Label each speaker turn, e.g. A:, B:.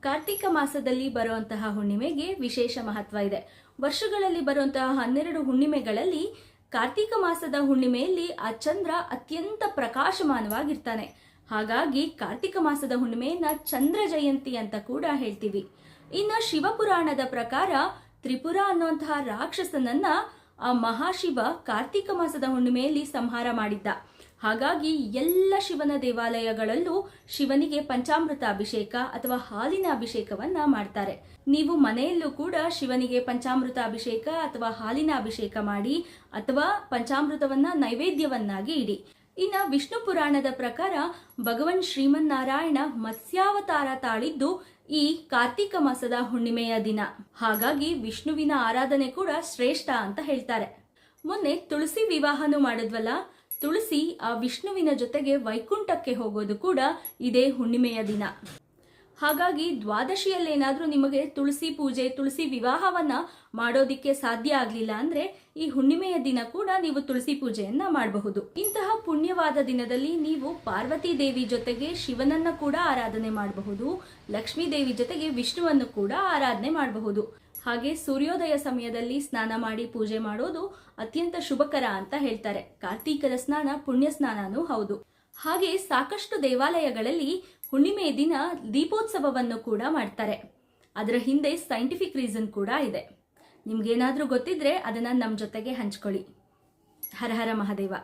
A: ಕಾರ್ತಿಕ ಮಾಸದಲ್ಲಿ ಬರುವಂತಹ ಹುಣ್ಣಿಮೆಗೆ ವಿಶೇಷ ಮಹತ್ವ ಇದೆ. ವರ್ಷಗಳಲ್ಲಿ ಬರುವಂತಹ ಹನ್ನೆರಡು ಹುಣ್ಣಿಮೆಗಳಲ್ಲಿ ಕಾರ್ತಿಕ ಮಾಸದ ಹುಣ್ಣಿಮೆಯಲ್ಲಿ ಆ ಚಂದ್ರ ಅತ್ಯಂತ ಪ್ರಕಾಶಮಾನವಾಗಿರ್ತಾನೆ. ಹಾಗಾಗಿ ಕಾರ್ತಿಕ ಮಾಸದ ಹುಣ್ಣಿಮೆಯನ್ನ ಚಂದ್ರ ಜಯಂತಿ ಅಂತ ಕೂಡ ಹೇಳ್ತೀವಿ. ಇನ್ನು ಶಿವಪುರಾಣದ ಪ್ರಕಾರ ತ್ರಿಪುರ ಅನ್ನುವಂತಹ ರಾಕ್ಷಸನನ್ನ ಆ ಮಹಾಶಿವ ಕಾರ್ತಿಕ ಮಾಸದ ಹುಣ್ಣಿಮೆಯಲ್ಲಿ ಸಂಹಾರ ಮಾಡಿದ್ದ. ಹಾಗಾಗಿ ಎಲ್ಲ ಶಿವನ ದೇವಾಲಯಗಳಲ್ಲೂ ಶಿವನಿಗೆ ಪಂಚಾಮೃತ ಅಭಿಷೇಕ ಅಥವಾ ಹಾಲಿನ ಅಭಿಷೇಕವನ್ನ ಮಾಡ್ತಾರೆ. ನೀವು ಮನೆಯಲ್ಲೂ ಕೂಡ ಶಿವನಿಗೆ ಪಂಚಾಮೃತ ಅಭಿಷೇಕ ಅಥವಾ ಹಾಲಿನ ಅಭಿಷೇಕ ಮಾಡಿ ಅಥವಾ ಪಂಚಾಮೃತವನ್ನ ನೈವೇದ್ಯವನ್ನಾಗಿ ಇಡಿ. ಇನ್ನ ವಿಷ್ಣು ಪುರಾಣದ ಪ್ರಕಾರ ಭಗವನ್ ಶ್ರೀಮನ್ನಾರಾಯಣ ಮತ್ಸ್ಯಾವತಾರ ತಾಳಿದ್ದು ಈ ಕಾರ್ತಿಕ ಮಾಸದ ಹುಣ್ಣಿಮೆಯ ದಿನ. ಹಾಗಾಗಿ ವಿಷ್ಣುವಿನ ಆರಾಧನೆ ಕೂಡ ಶ್ರೇಷ್ಠ ಅಂತ ಹೇಳ್ತಾರೆ. ಮೊನ್ನೆ ತುಳಸಿ ವಿವಾಹನೂ ಮಾಡಿದ್ವಲ್ಲ? ತುಳಸಿ ಆ ವಿಷ್ಣುವಿನ ಜೊತೆಗೆ ವೈಕುಂಠಕ್ಕೆ ಹೋಗೋದು ಕೂಡ ಇದೇ ಹುಣ್ಣಿಮೆಯ ದಿನ. ಹಾಗಾಗಿ ದ್ವಾದಶಿಯಲ್ಲೇನಾದರೂ ನಿಮಗೆ ತುಳಸಿ ಪೂಜೆ, ತುಳಸಿ ವಿವಾಹವನ್ನು ಮಾಡೋದಿಕ್ಕೆ ಸಾಧ್ಯ ಆಗಲಿಲ್ಲ ಅಂದರೆ ಈ ಹುಣ್ಣಿಮೆಯ ದಿನ ಕೂಡ ನೀವು ತುಳಸಿ ಪೂಜೆಯನ್ನು ಮಾಡಬಹುದು. ಇಂತಹ ಪುಣ್ಯವಾದ ದಿನದಲ್ಲಿ ನೀವು ಪಾರ್ವತಿ ದೇವಿ ಜೊತೆಗೆ ಶಿವನನ್ನು ಕೂಡ ಆರಾಧನೆ ಮಾಡಬಹುದು, ಲಕ್ಷ್ಮೀ ದೇವಿ ಜೊತೆಗೆ ವಿಷ್ಣುವನ್ನು ಕೂಡ ಆರಾಧನೆ ಮಾಡಬಹುದು. ಹಾಗೆ ಸೂರ್ಯೋದಯ ಸಮಯದಲ್ಲಿ ಸ್ನಾನ ಮಾಡಿ ಪೂಜೆ ಮಾಡೋದು ಅತ್ಯಂತ ಶುಭಕರ ಅಂತ ಹೇಳ್ತಾರೆ. ಕಾರ್ತೀಕದ ಸ್ನಾನ ಪುಣ್ಯ ಸ್ನಾನನೂ ಹೌದು. ಹಾಗೆ ಸಾಕಷ್ಟು ದೇವಾಲಯಗಳಲ್ಲಿ ಹುಣ್ಣಿಮೆ ದಿನ ದೀಪೋತ್ಸವವನ್ನು ಕೂಡ ಮಾಡ್ತಾರೆ. ಅದರ ಹಿಂದೆ ಸೈಂಟಿಫಿಕ್ ರೀಸನ್ ಕೂಡ ಇದೆ. ನಿಮ್ಗೇನಾದರೂ ಗೊತ್ತಿದ್ರೆ ಅದನ್ನ ನಮ್ಮ ಜೊತೆಗೆ ಹಂಚ್ಕೊಳ್ಳಿ. ಹರ ಹರ ಮಹಾದೇವ.